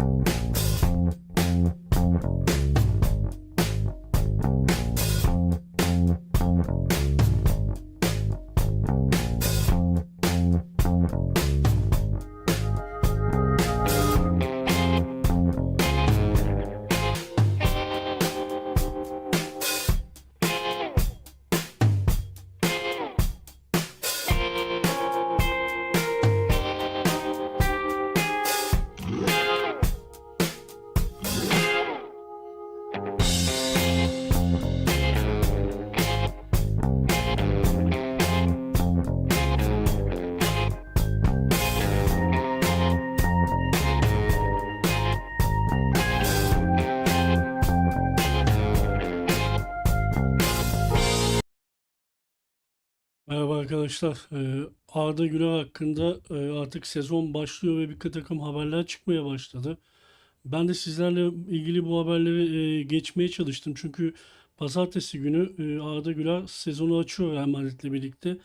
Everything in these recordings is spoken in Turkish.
you arkadaşlar. Ee, Arda Güler hakkında e, artık sezon başlıyor ve bir takım haberler çıkmaya başladı. Ben de sizlerle ilgili bu haberleri e, geçmeye çalıştım. Çünkü pazartesi günü e, Arda Güler sezonu açıyor Real Madrid'le birlikte.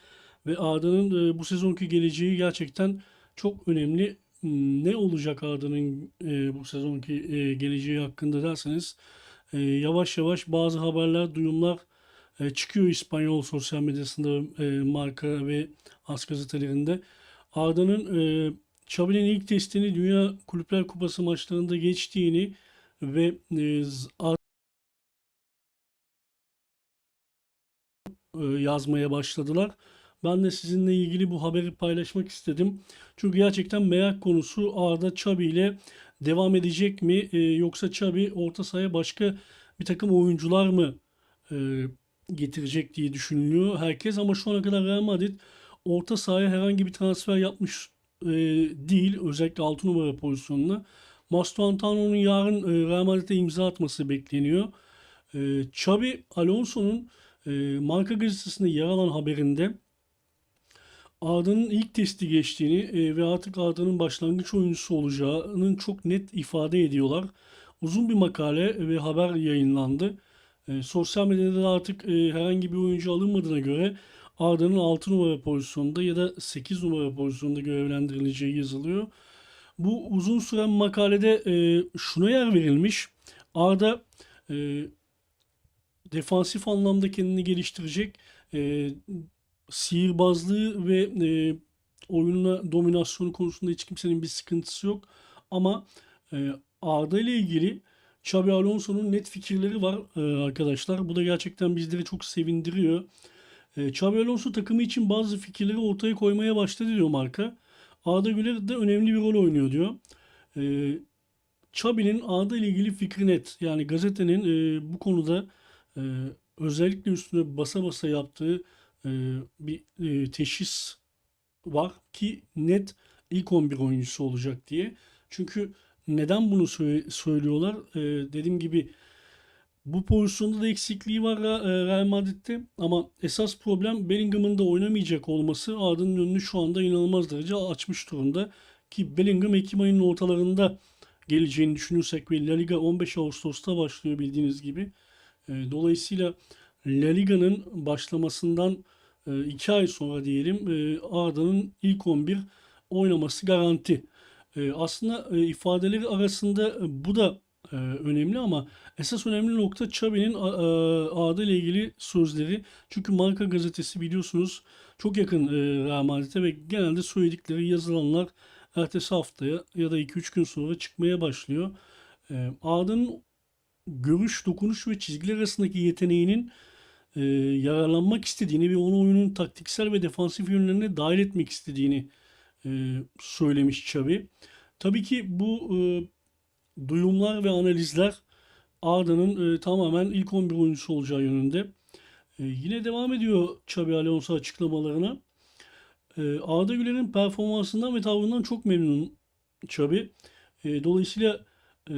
Ve Arda'nın bu sezonki geleceği gerçekten çok önemli. Hmm, Ne olacak Arda'nın bu sezonki geleceği hakkında derseniz yavaş yavaş bazı haberler, duyumlar e, çıkıyor İspanyol sosyal medyasında, e, marka ve as gazetelerinde. Arda'nın e, Xavi'nin ilk testini Dünya Kulüpler Kupası maçlarında geçtiğini ve e, e, yazmaya başladılar. Ben de sizinle ilgili bu haberi paylaşmak istedim. Çünkü gerçekten merak konusu Arda Xavi ile devam edecek mi? E, yoksa Xavi orta sahaya başka bir takım oyuncular mı e, getirecek diye düşünülüyor herkes. Ama şu ana kadar Real Madrid orta sahaya herhangi bir transfer yapmış e, değil. Özellikle 6 numara pozisyonuna. Mastroentano'nun yarın e, Real Madrid'e imza atması bekleniyor. E, Xabi Alonso'nun e, Marca gazetesinde yer alan haberinde Arda'nın ilk testi geçtiğini e, ve artık Arda'nın başlangıç oyuncusu olacağının çok net ifade ediyorlar. Uzun bir makale ve haber yayınlandı. E, sosyal medyada da artık e, herhangi bir oyuncu alınmadığına göre Arda'nın 6 numara pozisyonda ya da 8 numara pozisyonda görevlendirileceği yazılıyor. Bu uzun süren makalede e, şuna yer verilmiş. Arda e, defansif anlamda kendini geliştirecek. E, sihirbazlığı ve e, oyununa dominasyonu konusunda hiç kimsenin bir sıkıntısı yok. Ama e, Arda ile ilgili Xabi Alonso'nun net fikirleri var e, arkadaşlar. Bu da gerçekten bizleri çok sevindiriyor. E, Xabi Alonso takımı için bazı fikirleri ortaya koymaya başladı diyor marka. Arda Güler de önemli bir rol oynuyor diyor. E, Xabi'nin Arda ile ilgili fikri net. Yani gazetenin bu konuda özellikle üstüne basa basa yaptığı bir teşhis var ki net ilk 11 oyuncusu olacak diye. Çünkü neden bunu söylüyorlar? E, dediğim gibi bu pozisyonda da eksikliği var e, Real Madrid'de ama esas problem Bellingham'ın da oynamayacak olması Arda'nın önünü şu anda inanılmaz derece açmış durumda. Ki Bellingham Ekim ayının ortalarında geleceğini düşünürsek ve La Liga 15 Ağustos'ta başlıyor bildiğiniz gibi. E, Dolayısıyla La Liga'nın başlamasından 2 ay sonra diyelim e, Arda'nın ilk 11 oynaması garanti. E, Aslında e, ifadeleri arasında e, bu da e, önemli ama esas önemli nokta Xabi'nin a- a- Arda ile ilgili sözleri. Çünkü Marca gazetesi biliyorsunuz çok yakın e, Real Madrid'e ve genelde söyledikleri yazılanlar ertesi haftaya ya da 2-3 gün sonra çıkmaya başlıyor. E, görüş, dokunuş ve çizgiler arasındaki yeteneğinin e, yararlanmak istediğini ve onu oyunun taktiksel ve defansif yönlerine dahil etmek istediğini e, söylemiş Xavi. Tabii ki bu e, duyumlar ve analizler Arda'nın e, tamamen ilk 11 oyuncusu olacağı yönünde. E, yine devam ediyor Xabi Alonso açıklamalarına. E, Arda Güler'in performansından ve tavrından çok memnun Xabi. E, dolayısıyla e,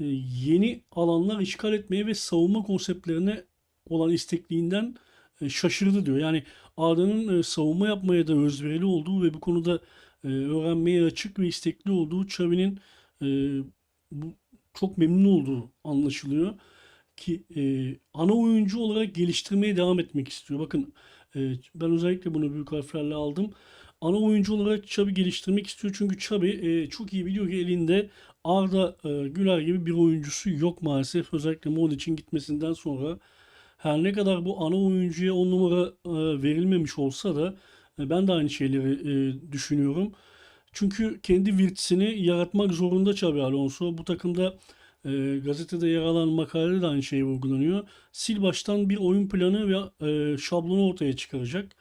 e, yeni alanlar işgal etmeye ve savunma konseptlerine olan istekliğinden e, şaşırdı diyor. Yani Arda'nın e, savunma yapmaya da özverili olduğu ve bu konuda e, öğrenmeye açık ve istekli olduğu Xavi'nin e, çok memnun olduğu anlaşılıyor ki ana oyuncu olarak geliştirmeye devam etmek istiyor. Bakın ben özellikle bunu büyük harflerle aldım. ana oyuncu olarak Xabi geliştirmek istiyor. Çünkü Xabi çok iyi biliyor ki elinde Arda Güler gibi bir oyuncusu yok maalesef. Özellikle Modric'in gitmesinden sonra her ne kadar bu ana oyuncuya on numara e, verilmemiş olsa da e, ben de aynı şeyleri e, düşünüyorum. Çünkü kendi virtüsünü yaratmak zorunda Xabi Alonso. Bu takımda gazetede yer alan makalede de aynı şey vurgulanıyor. Sil baştan bir oyun planı ve şablonu ortaya çıkaracak.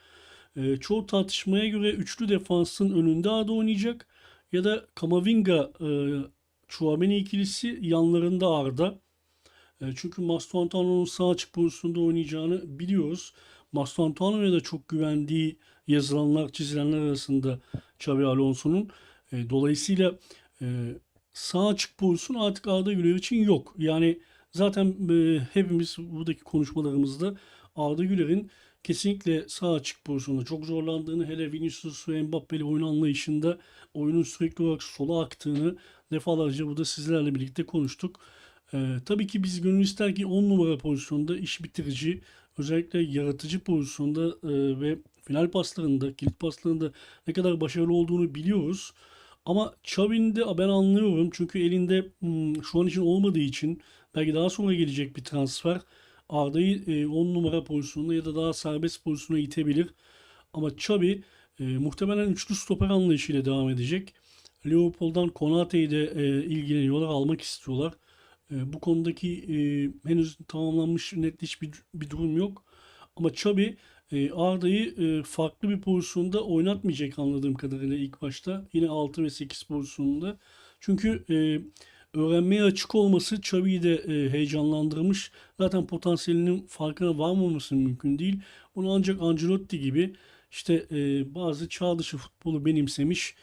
Çoğu tartışmaya göre üçlü defansın önünde Arda oynayacak ya da Kamavinga e, Chouameni ikilisi yanlarında Arda. E, çünkü Mastantuano'nun sağ açık pozisyonda oynayacağını biliyoruz. Mastantuano'ya da çok güvendiği yazılanlar, çizilenler arasında Xabi Alonso'nun. E, dolayısıyla e, sağ açık pozisyon artık Arda Güler için yok. Yani zaten hepimiz buradaki konuşmalarımızda Arda Güler'in kesinlikle sağ açık pozisyonda çok zorlandığını hele Vinicius ve Mbappe'li oyun anlayışında oyunun sürekli olarak sola aktığını defalarca burada sizlerle birlikte konuştuk. Ee, tabii ki biz gönül ister ki 10 numara pozisyonda iş bitirici, özellikle yaratıcı pozisyonda e, ve final paslarında, kilit paslarında ne kadar başarılı olduğunu biliyoruz. Ama Xavi'nin de ben anlıyorum çünkü elinde hmm, şu an için olmadığı için belki daha sonra gelecek bir transfer Arda'yı 10 numara pozisyonuna ya da daha serbest pozisyona itebilir. Ama Xabi e, muhtemelen üçlü stoper anlayışıyla devam edecek. Leopold'dan Konate'yi de e, ilgileniyorlar, almak istiyorlar. E, bu konudaki e, henüz tamamlanmış netleş bir, bir durum yok. Ama Xabi e, Arda'yı e, farklı bir pozisyonda oynatmayacak anladığım kadarıyla ilk başta. Yine 6 ve 8 pozisyonunda. Çünkü öğrenmeye açık olması Xavi'yi de e, heyecanlandırmış. Zaten potansiyelinin farkına varmaması mümkün değil. Bunu ancak Ancelotti gibi işte bazı çağ dışı futbolu benimsemiş,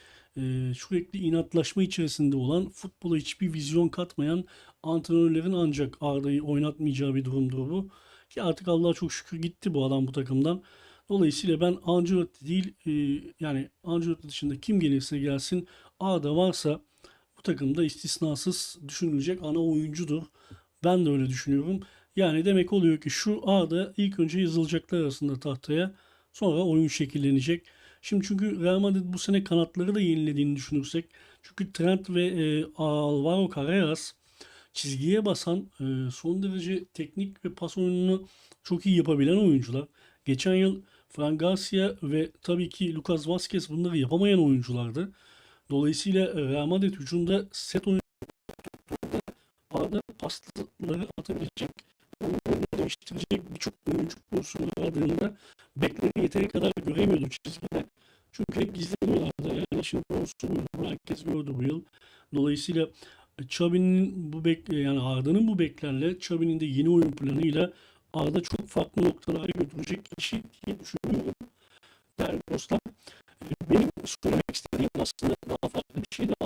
sürekli inatlaşma içerisinde olan, futbola hiçbir vizyon katmayan antrenörlerin ancak Arda'yı oynatmayacağı bir durumdur bu. Ki artık Allah'a çok şükür gitti bu adam bu takımdan. Dolayısıyla ben Ancelotti değil e, yani Ancelotti dışında kim gelirse gelsin Arda varsa bu takımda istisnasız düşünülecek ana oyuncudur. Ben de öyle düşünüyorum. Yani demek oluyor ki şu Arda ilk önce yazılacaklar arasında tahtaya sonra oyun şekillenecek. Şimdi çünkü Real Madrid bu sene kanatları da yenilediğini düşünürsek çünkü Trent ve e, Alvaro Carreras çizgiye basan e, son derece teknik ve pas oyununu çok iyi yapabilen oyuncular. Geçen yıl Fran Garcia ve tabii ki Lucas Vazquez bunları yapamayan oyunculardı. Dolayısıyla e, Real Madrid hücumda set oyunu pasları atabilecek, değiştirecek birçok oyuncu pozisyonu aradığında bekleri yeteri kadar göremiyordu çizgide. Çünkü hep gizleniyorlardı. Yani şimdi. Bunu herkes gördü bu yıl. Dolayısıyla Xabi'nin bu bek yani Arda'nın bu beklerle Xabi'nin de yeni oyun planıyla Arda çok farklı noktalara götürecek kişi diye düşünüyorum. Değerli dostlar. Benim söylemek istediğim aslında daha farklı bir şey daha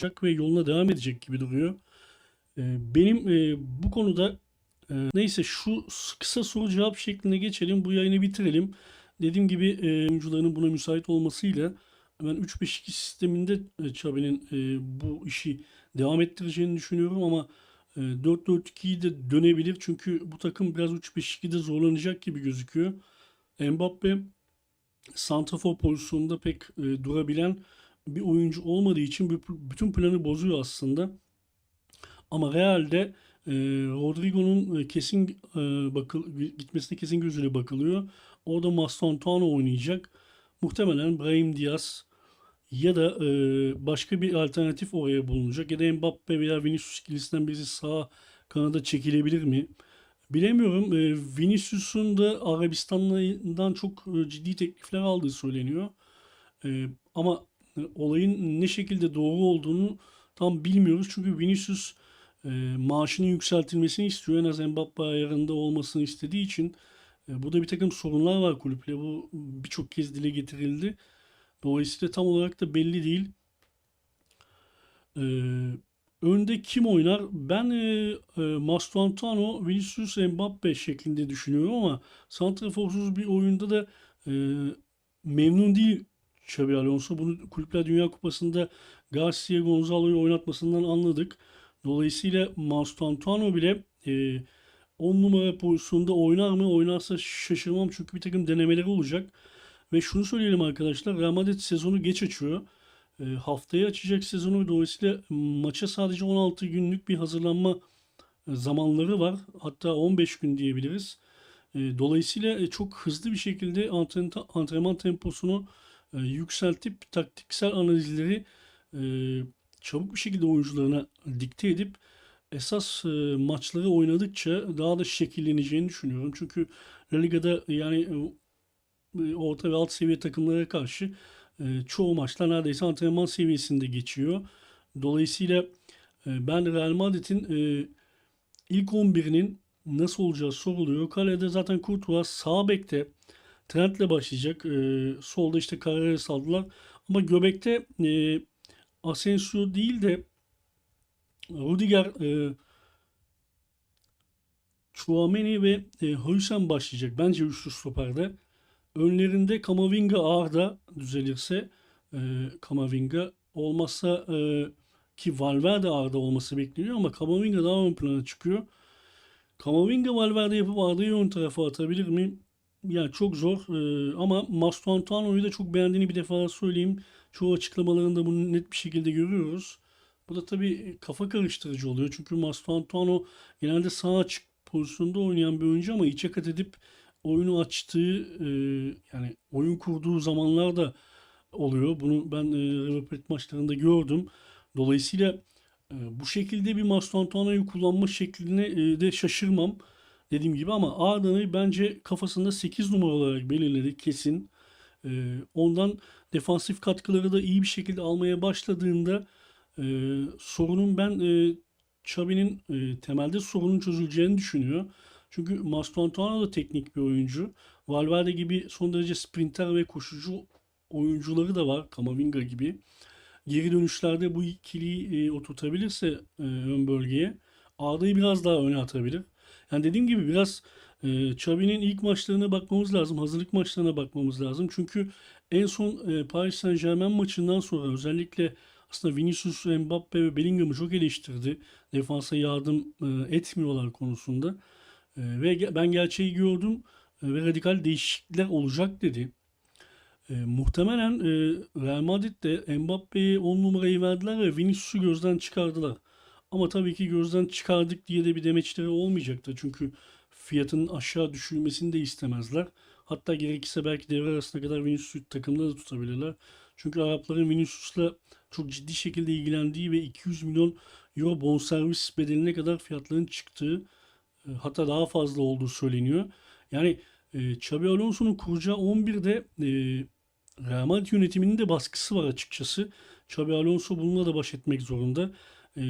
kazanacak ve yoluna devam edecek gibi duruyor. E, benim e, bu konuda e, neyse şu kısa soru cevap şeklinde geçelim. Bu yayını bitirelim. Dediğim gibi e, oyuncuların buna müsait olmasıyla ben 3-5-2 sisteminde Xabi'nin e, bu işi devam ettireceğini düşünüyorum ama e, 4-4-2'yi de dönebilir. Çünkü bu takım biraz 3-5-2'de zorlanacak gibi gözüküyor. Mbappe santrafor pozisyonunda pek durabilen bir oyuncu olmadığı için bütün planı bozuyor aslında. Ama Real'de e, Rodrigo'nun e, kesin e, bakıl gitmesine kesin gözüyle bakılıyor. Orada Mastantuano oynayacak. Muhtemelen Brahim Diaz ya da e, başka bir alternatif oraya bulunacak. Ya da Mbappe veya Vinicius ikilisinden birisi sağ kanada çekilebilir mi? Bilemiyorum. E, Vinicius'un da Arabistan'dan çok e, ciddi teklifler aldığı söyleniyor. E, ama olayın ne şekilde doğru olduğunu tam bilmiyoruz. Çünkü Vinicius e, maaşının yükseltilmesini istiyor. En az Mbappe ayarında olmasını istediği için e, burada bir takım sorunlar var kulüple. Bu birçok kez dile getirildi. Dolayısıyla tam olarak da belli değil. E, Önde kim oynar? Ben e, e, Mastrantano, Vinicius, Mbappe şeklinde düşünüyorum ama santraforsuz bir oyunda da e, memnun değil Xabi Alonso. Bunu Kulüpler Dünya Kupası'nda Garcia Gonzalo'yu oynatmasından anladık. Dolayısıyla Mastrantano bile e, 10 numara pozisyonda oynar mı? Oynarsa şaşırmam çünkü bir takım denemeleri olacak. Ve şunu söyleyelim arkadaşlar. Real Madrid sezonu geç açıyor. E, haftaya açacak sezonu dolayısıyla maça sadece 16 günlük bir hazırlanma zamanları var. Hatta 15 gün diyebiliriz. E, dolayısıyla e, çok hızlı bir şekilde antren- antrenman temposunu e, yükseltip taktiksel analizleri e, çabuk bir şekilde oyuncularına dikte edip esas e, maçları oynadıkça daha da şekilleneceğini düşünüyorum. Çünkü La Liga'da yani e, orta ve alt seviye takımlara karşı e, çoğu maçlar neredeyse antrenman seviyesinde geçiyor. Dolayısıyla e, ben Real Madrid'in e, ilk 11'inin nasıl olacağı soruluyor. Kalede zaten Courtois sağ bekte Trent'le başlayacak. E, solda işte Carrera'yı saldılar. Ama göbekte e, Asensio değil de Rudiger, e, Chouameni ve e, Hüseyin başlayacak. Bence üçlü stoperde. Önlerinde Kamavinga Arda düzelirse e, Kamavinga olmazsa e, ki Valverde Arda olması bekleniyor ama Kamavinga daha ön plana çıkıyor. Kamavinga Valverde yapıp Arda'yı ön tarafa atabilir mi? Yani çok zor e, ama Mastrantano'yu da çok beğendiğini bir defa söyleyeyim. Çoğu açıklamalarında bunu net bir şekilde görüyoruz. Bu da tabii kafa karıştırıcı oluyor. Çünkü Mastrantano genelde sağ açık pozisyonda oynayan bir oyuncu ama içe kat edip oyunu açtığı e, yani oyun kurduğu zamanlar da oluyor. Bunu ben e, River maçlarında gördüm. Dolayısıyla e, bu şekilde bir Mastrantano'yu kullanma şekline e, de şaşırmam. Dediğim gibi ama Arda'nı bence kafasında 8 numara olarak belirledi kesin. E, ondan defansif katkıları da iyi bir şekilde almaya başladığında e, sorunun ben e, Xabi'nin e, temelde sorunun çözüleceğini düşünüyor. Çünkü Mastrantano da teknik bir oyuncu. Valverde gibi son derece sprinter ve koşucu oyuncuları da var. Kamavinga gibi. Geri dönüşlerde bu ikiliyi e, oturtabilirse e, ön bölgeye Arda'yı biraz daha öne atabilir. Yani dediğim gibi biraz e, Xabi'nin ilk maçlarına bakmamız lazım. Hazırlık maçlarına bakmamız lazım. Çünkü en son e, Paris Saint-Germain maçından sonra özellikle aslında Vinicius, Mbappe ve Bellingham'ı çok eleştirdi. Defansa yardım e, etmiyorlar konusunda. E, ve ben gerçeği gördüm e, ve radikal değişiklikler olacak dedi. E, muhtemelen e, Real Madrid de Mbappe'ye 10 numarayı verdiler ve Vinicius'u gözden çıkardılar. Ama tabii ki gözden çıkardık diye de bir demeçleri olmayacaktır. Çünkü fiyatının aşağı düşürülmesini de istemezler. Hatta gerekirse belki devre arasına kadar Vinicius'u takımda da tutabilirler. Çünkü Arapların Vinicius'la çok ciddi şekilde ilgilendiği ve 200 milyon euro bonservis bedeline kadar fiyatların çıktığı e, hatta daha fazla olduğu söyleniyor. Yani e, Xabi Alonso'nun kuracağı 11'de e, Real Madrid yönetiminin de baskısı var açıkçası. Xabi Alonso bununla da baş etmek zorunda. E,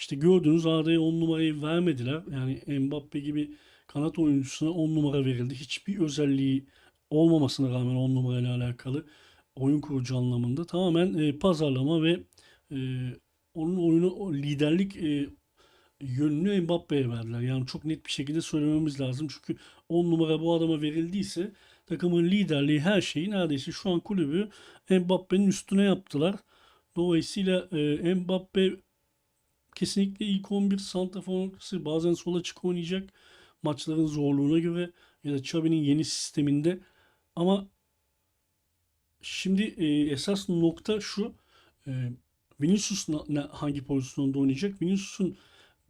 işte gördüğünüz Arda'ya 10 numarayı vermediler. Yani Mbappe gibi kanat oyuncusuna 10 numara verildi. Hiçbir özelliği olmamasına rağmen 10 numarayla alakalı oyun kurucu anlamında tamamen e, pazarlama ve e, onun oyunu liderlik e, yönünü Mbappe'ye verdiler. Yani çok net bir şekilde söylememiz lazım. Çünkü 10 numara bu adama verildiyse takımın liderliği her şeyi neredeyse şu an kulübü Mbappe'nin üstüne yaptılar. Dolayısıyla e, Mbappe kesinlikle ilk 11 santrafor noktası bazen sola çık oynayacak maçların zorluğuna göre ya da Xabi'nin yeni sisteminde ama şimdi e, esas nokta şu e, Vinicius hangi pozisyonda oynayacak? Vinicius'un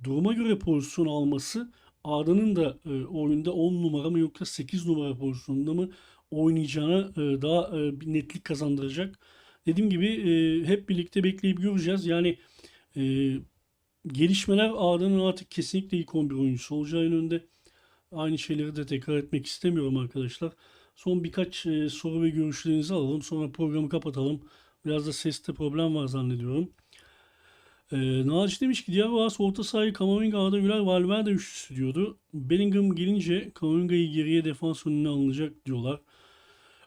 duruma göre pozisyon alması Arda'nın da e, oyunda 10 numara mı yoksa 8 numara pozisyonunda mı oynayacağına e, daha e, bir netlik kazandıracak. Dediğim gibi e, hep birlikte bekleyip göreceğiz. Yani e, gelişmeler Arda'nın artık kesinlikle ilk 11 oyuncusu olacağı yönünde. Aynı şeyleri de tekrar etmek istemiyorum arkadaşlar. Son birkaç e, soru ve görüşlerinizi alalım. Sonra programı kapatalım. Biraz da seste problem var zannediyorum. E, Naci demiş ki Diego As orta sahayı Camavinga, Arda Güler, Valverde üçlüsü diyordu. Bellingham gelince Camavinga'yı geriye defans önüne alınacak diyorlar.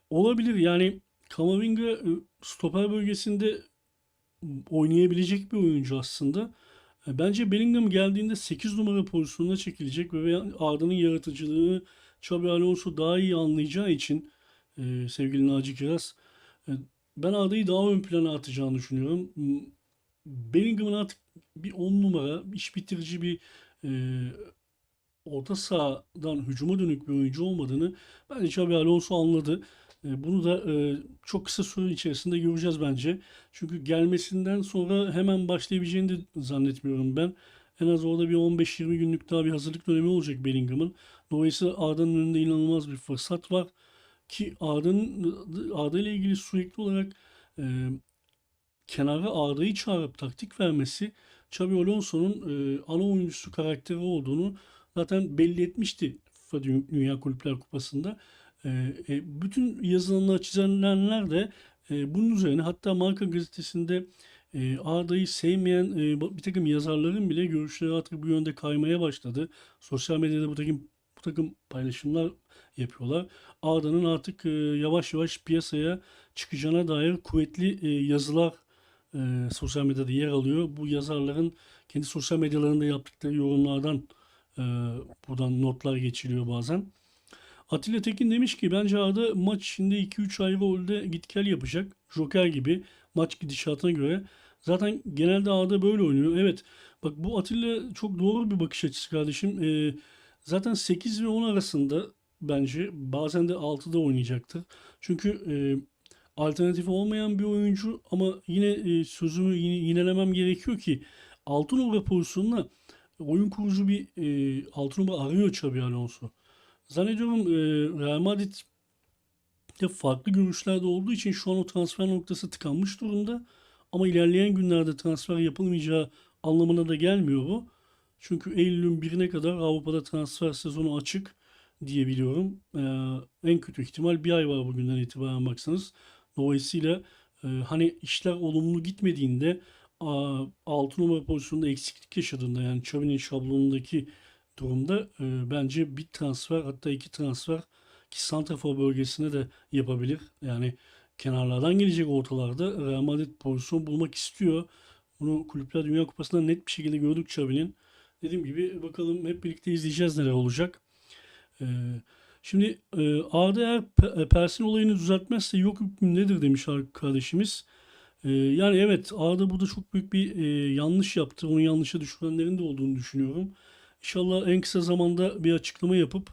Olabilir yani Camavinga e, stoper bölgesinde oynayabilecek bir oyuncu aslında. E, Bence Bellingham geldiğinde 8 numara pozisyonuna çekilecek ve Arda'nın yaratıcılığını Xabi Alonso daha iyi anlayacağı için e, sevgili Naci Kiraz e, ben Arda'yı daha ön plana atacağını düşünüyorum. Bellingham'ın artık bir 10 numara, iş bitirici bir e, orta sahadan hücuma dönük bir oyuncu olmadığını bence Xabi Alonso anladı. E, Bunu da e, çok kısa süre içerisinde göreceğiz bence. Çünkü gelmesinden sonra hemen başlayabileceğini de zannetmiyorum ben. En az orada bir 15-20 günlük daha bir hazırlık dönemi olacak Bellingham'ın. Dolayısıyla Arda'nın önünde inanılmaz bir fırsat var. Ki Arda'nın Arda ile ilgili sürekli olarak e, kenara Arda'yı çağırıp taktik vermesi Xabi Alonso'nun e, ana oyuncusu karakteri olduğunu zaten belli etmişti Dünya Kulüpler Kupası'nda. E, e, bütün yazılanlar, çizilenler de e, bunun üzerine hatta Marka gazetesinde e, Arda'yı sevmeyen bir takım yazarların bile görüşleri artık bu yönde kaymaya başladı. Sosyal medyada bu takım bu takım paylaşımlar yapıyorlar. Arda'nın artık yavaş yavaş piyasaya çıkacağına dair kuvvetli yazılar sosyal medyada yer alıyor. Bu yazarların kendi sosyal medyalarında yaptıkları yorumlardan buradan notlar geçiliyor bazen. Atilla Tekin demiş ki bence Arda maç içinde 2-3 ayrı rolde git gel yapacak. Joker gibi maç gidişatına göre. Zaten genelde Arda böyle oynuyor. Evet bak bu Atilla çok doğru bir bakış açısı kardeşim. E, zaten 8 ve 10 arasında bence bazen de 6'da oynayacaktır. Çünkü e, alternatifi olmayan bir oyuncu ama yine e, sözümü yine, yinelemem gerekiyor ki 6 numara pozisyonuna oyun kurucu bir e, 6 numara arıyor Xabi Alonso. Zannediyorum e, Real Madrid de farklı görüşlerde olduğu için şu an o transfer noktası tıkanmış durumda. Ama ilerleyen günlerde transfer yapılmayacağı anlamına da gelmiyor bu. Çünkü Eylül'ün birine kadar Avrupa'da transfer sezonu açık diye biliyorum. Ee, en kötü ihtimal bir ay var bugünden itibaren baksanız. Dolayısıyla e, hani işler olumlu gitmediğinde 6 numara pozisyonda eksiklik yaşadığında yani Xavi'nin şablonundaki durumda e, bence bir transfer hatta iki transfer ki santrafor bölgesine de yapabilir. Yani kenarlardan gelecek ortalarda Real Madrid pozisyon bulmak istiyor. Bunu Kulüpler Dünya Kupası'nda net bir şekilde gördük Xavi'nin. Dediğim gibi bakalım hep birlikte izleyeceğiz neler olacak. Ee, şimdi e, Arda eğer e, Persin olayını düzeltmezse yok hükmü nedir demiş kardeşimiz. Ee, yani evet Arda burada çok büyük bir e, yanlış yaptı. Onu yanlışa düşürenlerin de olduğunu düşünüyorum. İnşallah en kısa zamanda bir açıklama yapıp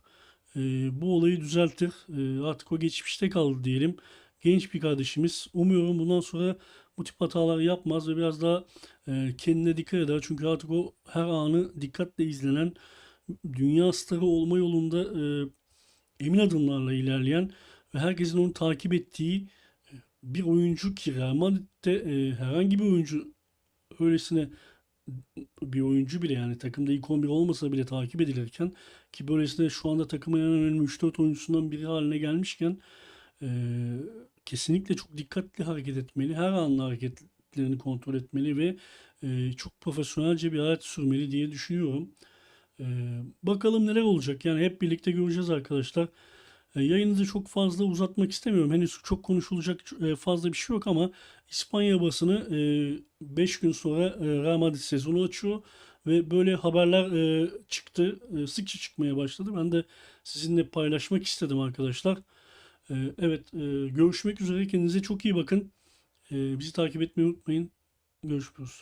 e, bu olayı düzeltir. E, artık o geçmişte kaldı diyelim. Genç bir kardeşimiz. Umuyorum bundan sonra bu tip hatalar yapmaz ve biraz daha e, kendine dikkat eder. Çünkü artık o her anı dikkatle izlenen dünya starı olma yolunda e, emin adımlarla ilerleyen ve herkesin onu takip ettiği e, bir oyuncu ki Real Madrid'de e, herhangi bir oyuncu öylesine bir oyuncu bile yani takımda ilk 11 olmasa bile takip edilirken ki böylesine şu anda takımın en önemli 3-4 oyuncusundan biri haline gelmişken e, kesinlikle çok dikkatli hareket etmeli. Her anlı hareketlerini kontrol etmeli ve e, çok profesyonelce bir hayat sürmeli diye düşünüyorum. E, bakalım neler olacak. Yani hep birlikte göreceğiz arkadaşlar. E, Yayını da çok fazla uzatmak istemiyorum. Henüz çok konuşulacak e, fazla bir şey yok ama İspanya basını 5 gün sonra e, Real Madrid sezonu açıyor ve böyle haberler e, çıktı. E, Sıkça çıkmaya başladı. Ben de sizinle paylaşmak istedim arkadaşlar. E, Evet, e, görüşmek üzere. Kendinize çok iyi bakın. E, Bizi takip etmeyi unutmayın. Görüşürüz.